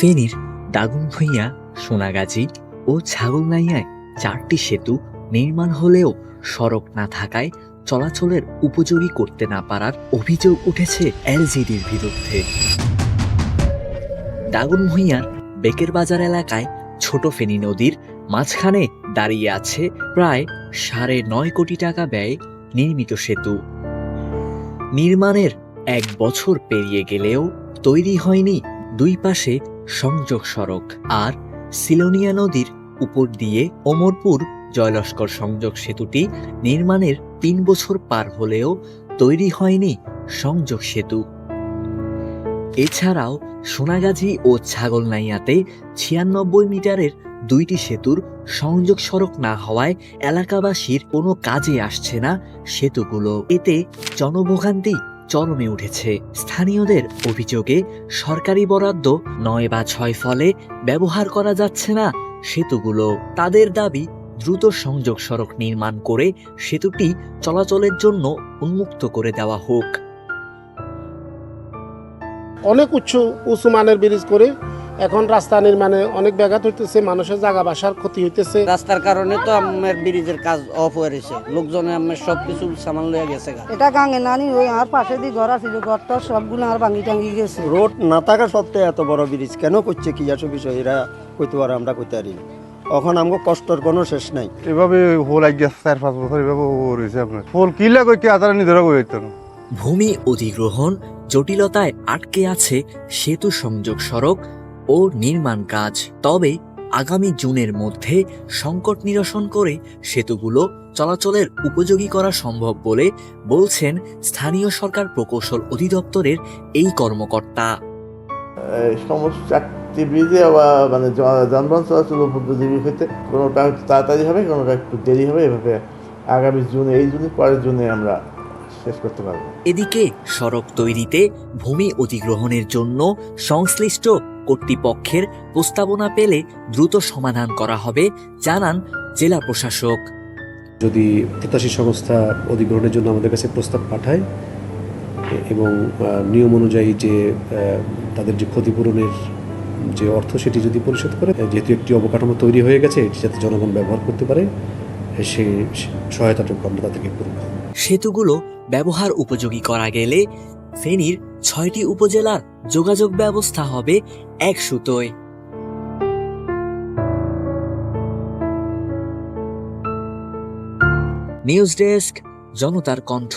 ফেনীর দাগুন দাগনভূঞা সোনাগাজী ও ছাগলনাইয়ায় চারটি সেতু নির্মাণ হলেও সড়ক না থাকায় চলাচলের উপযোগী করতে না পারার অভিযোগ উঠেছে এলজিডির বিরুদ্ধে। দাগনভূঞার বেকের বাজার এলাকায় ছোট ফেনী নদীর মাঝখানে দাঁড়িয়ে আছে প্রায় সাড়ে নয় কোটি টাকা ব্যয়ে নির্মিত সেতু। নির্মাণের এক বছর পেরিয়ে গেলেও তৈরি হয়নি দুই পাশে সংযোগ সড়ক আর সিলোনিয়া নদীর উপর দিয়ে ওমরপুর জয়লস্কর সংযোগ সেতুটি নির্মাণের তিন বছর পার হলেও তৈরি হয়নি সংযোগ সেতু। এছাড়াও সোনাগাজী ও ছাগলনাইয়াতে ছিয়ানব্বই মিটারের দুইটি সেতুর সংযোগ সড়ক না হওয়ায় এলাকাবাসীর কোনো কাজে আসছে না সেতুগুলো। এতে জনভোগান্তি চরমে উঠেছে। স্থানীয়দের অভিযোগে সরকারি বরাদ্দ নয় বা ছয় ফলে ব্যবহার করা যাচ্ছে না সেতুগুলো। তাদের দাবি, দ্রুত সংযোগ সড়ক নির্মাণ করে সেতুটি চলাচলের জন্য উন্মুক্ত করে দেওয়া হোক। অনেক উচ্চ উঁচু মানের ব্রিজ করে এখন রাস্তা নির্মাণে অনেক ব্যাঘাত হইতেছে মানুষের জায়গা বাসার ক্ষতি হইতেছে। রাস্তার কারণে তো আমার ব্রিজের কাজ অফ হয়ে রয়েছে লোকজনে আমার সব কিছু সামান লইয়া গেছে এটা গাঙে নানি ওই আর পাশে দিয়ে ঘর আছিল ঘরটা সবগুলো আর ভাঙি টাঙ্গি গেছে। রোড না থাকা সত্ত্বেও এত বড় ব্রিজ কেন করছে কি আসো বিষয় এরা কইতে পারে আমরা কইতে পারি না। এখন আমাকে কষ্টর কোনো শেষ নাই। এভাবে হোল আই গেছে চার পাঁচ বছর এভাবে রয়েছে আপনার। হোল কিলা কই কে আতারা নিজেরা কই হইতো ভূমি অধিগ্রহণ জটিলতায় আটকে আছে সেতু সংযোগ সড়ক ও নির্মাণ কাজ। তবে আগামী জুনের মধ্যে সংকট নিরসন করে সেতুগুলো চলাচলের উপযোগী করা সম্ভব বলে বলছেন স্থানীয় সরকার প্রকৌশল অধিদপ্তরের এই কর্মকর্তা। চারটি ব্রিজে মানে যানবাহন চলাচল উপযোগী হইতে কোনোটা তাড়াতাড়ি হবে কোনোটা একটু দেরি হবে এভাবে আগামী জুনে এই জুনে পরের জুনে আমরা শেষ করতে পারব। এদিকে সড়ক তৈরিতে ভূমি অধিগ্রহণের জন্য সংশ্লিষ্ট কর্তৃপক্ষের প্রস্তাবনা পেলে দ্রুত সমাধান করা হবে জানান জেলা প্রশাসক। যদি প্রত্যাশী সংস্থা অধিগ্রহণের জন্য আমাদের কাছে প্রস্তাব পাঠায় এবং নিয়ম অনুযায়ী যে তাদের যে ক্ষতিপূরণের যে অর্থ সেটি যদি পরিশোধ করে যেহেতু একটি অবকাঠামো তৈরি হয়ে গেছে এটি যাতে জনগণ ব্যবহার করতে পারে সে সহায়তাটুকু আমরা তাদেরকে করব। সেতুগুলো ব্যবহার উপযোগী করা গেলে ফেনীর ছয়টি উপজেলার যোগাযোগ ব্যবস্থা হবে এক সুতোয়। নিউজ ডেস্ক জনতার কণ্ঠ।